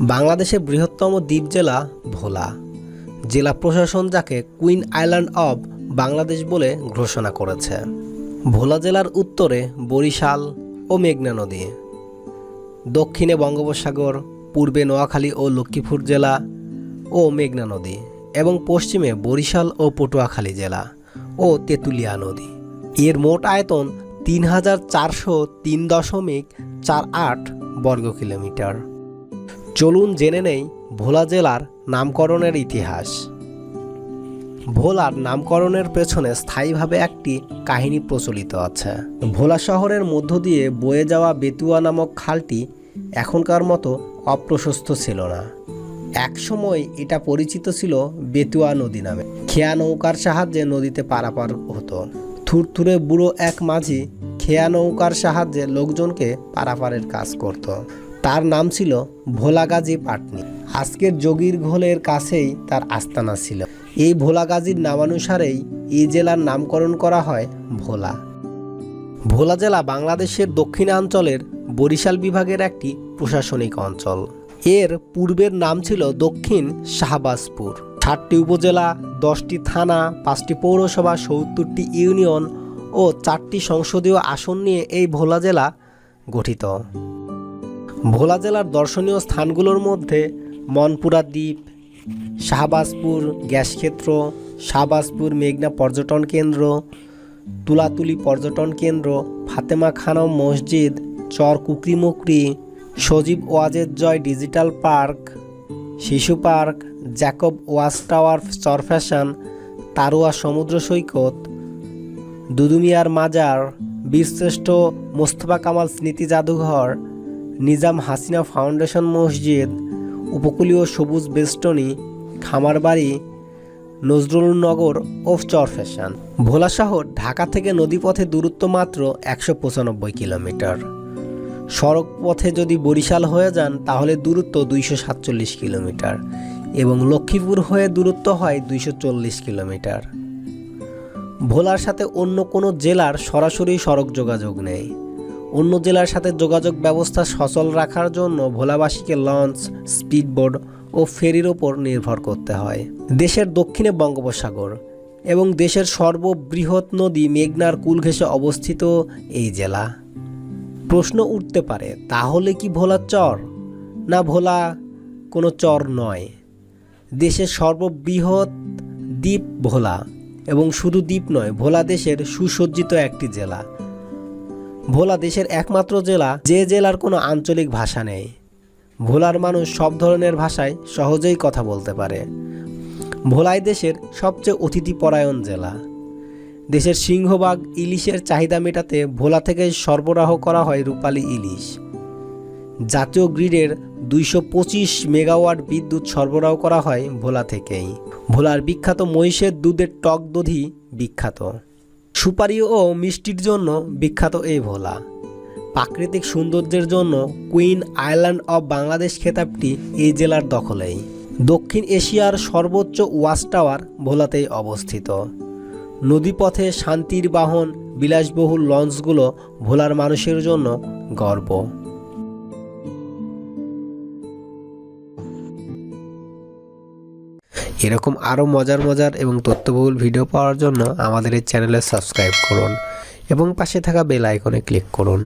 বাংলাদেশের বৃহত্তম দ্বীপ জেলা ভোলা। জেলা প্রশাসন যাকে কুইন আইল্যান্ড অব বাংলাদেশ বলে ঘোষণা করেছে। ভোলা জেলার উত্তরে বরিশাল ও মেঘনা নদী। দক্ষিণে বঙ্গোপসাগর, পূর্বে নোয়াখালী ও লক্ষ্মীপুর জেলা ও মেঘনা নদী এবং পশ্চিমে বরিশাল ও পটুয়াখালী জেলা ও তেঁতুলিয়া নদী। এর মোট আয়তন তিন হাজার চারশো তিন দশমিক চার আট বর্গ কিলোমিটার চলুন জেনে নেই ভোলা জেলার নামকরণের ইতিহাস। ভোলার নামকরণের পেছনে স্থায়ীভাবে একটি কাহিনী প্রচলিত আছে। ভোলা শহরের মধ্য দিয়ে বয়ে যাওয়া বেতুয়া নামক খালটি এখনকার মতো অপ্রশস্ত ছিল না। একসময় এটা পরিচিত ছিল বেতুয়া নদী নামে। খেয়া নৌকার সাহায্যে নদীতে পারাপার হতো। থুরথুরে বুড়ো এক মাঝি খেয়া নৌকার সাহায্যে লোকজনকে পারাপারের কাজ করত। তার নাম ছিল ভোলাগাজী পাটনি। আজকের যোগীর ঘোলের কাছেই তার আস্তানা ছিল। এই ভোলাগাজীর নামানুসারেই এই জেলার নামকরণ করা হয় ভোলা। ভোলা জেলা বাংলাদেশের দক্ষিণাঞ্চলের বরিশাল বিভাগের একটি প্রশাসনিক অঞ্চল। এর পূর্বের নাম ছিল দক্ষিণ শাহবাজপুর। ষাটটি উপজেলা, দশটি থানা, পাঁচটি পৌরসভা, সত্তরটি ইউনিয়ন ও চারটি সংসদীয় আসন নিয়ে এই ভোলা জেলা গঠিত। ভোলা জেলার দর্শনীয় স্থানগুলোর মধ্যে মনপুরা দ্বীপ, শাহবাজপুর গ্যাসক্ষেত্র শাহবাজপুর মেঘনা পর্যটন কেন্দ্র, তুলাতুলি পর্যটন কেন্দ্র, ফাতেমা খানম মসজিদ, চর কুকরিমুকরি সজীব ওয়াজের জয় ডিজিটাল পার্ক, শিশু park, Jacob watch tower Char Fasson, Tarua সমুদ্র সৈকত, দুদুমিয়ার মাজার, বীরশ্রেষ্ঠ মোস্তফা কামাল স্মৃতি জাদুঘর নিজাম হাসিনা ফাউন্ডেশন মসজিদ, উপকূলীয় সবুজ বেষ্টনী, খামারবাড়ি নজরুলনগর ও চর ফ্যাশন। ভোলা শহর ঢাকা থেকে নদীপথে দূরত্ব মাত্র একশো পঁচানব্বই কিলোমিটার। সড়ক পথে যদি বরিশাল হয়ে যান, তাহলে দূরত্ব দুইশো সাতচল্লিশ কিলোমিটার এবং লক্ষ্মীপুর হয়ে দূরত্ব হয় দুইশো চল্লিশ কিলোমিটার। ভোলার সাথে অন্য কোনো জেলার সরাসরি সড়ক যোগাযোগ নেই। অন্য জেলার সাথে যোগাযোগ ব্যবস্থা সচল রাখার জন্য ভোলাবাসীকে লঞ্চ, স্পিডবোট ও ফেরির ওপর নির্ভর করতে হয়। দেশের দক্ষিণে বঙ্গোপসাগর এবং দেশের সর্ববৃহৎ নদী মেঘনার কুল ঘেঁষে অবস্থিত এই জেলা। প্রশ্ন উঠতে পারে, তাহলে কি ভোলা চর? না ভোলা কোনো চর নয়। দেশের সর্ববৃহৎ দ্বীপ ভোলা এবং শুধু দ্বীপ নয়, ভোলা দেশের সুসজ্জিত একটি জেলা। ভোলা দেশের একমাত্র জেলা, যে জেলার কোনো আঞ্চলিক ভাষা নেই। ভোলার মানুষ সব ধরনের ভাষায় সহজেই কথা বলতে পারে। ভোলাই দেশের সবচেয়ে অতিথিপরায়ণ জেলা। দেশের সিংহবাগ ইলিশের চাহিদা মেটাতে ভোলা থেকে সরবরাহ করা হয় রূপালী ইলিশ। জাতীয় গ্রিডের দুইশো পঁচিশ মেগাওয়াট বিদ্যুৎ সরবরাহ করা হয় ভোলা থেকেই। ভোলার বিখ্যাত মহিষের দুধের টক দধি বিখ্যাত। সুপারি ও মিষ্টির জন্য বিখ্যাত এই ভোলা। প্রাকৃতিক সৌন্দর্যের জন্য কুইন আইল্যান্ড অব বাংলাদেশ খেতাবটি এই জেলার দখলেই। দক্ষিণ এশিয়ার সর্বোচ্চ ওয়াশ টাওয়ার ভোলাতেই অবস্থিত। নদীপথে শান্তির বাহন, বিলাসবহুল লঞ্চগুলো ভোলার মানুষের জন্য গর্ব। এরকম আরও মজার মজার এবং তথ্যবহুল ভিডিও পাওয়ার জন্য আমাদের এই চ্যানেলে সাবস্ক্রাইব করুন এবং পাশে থাকা বেল আইকনে ক্লিক করুন।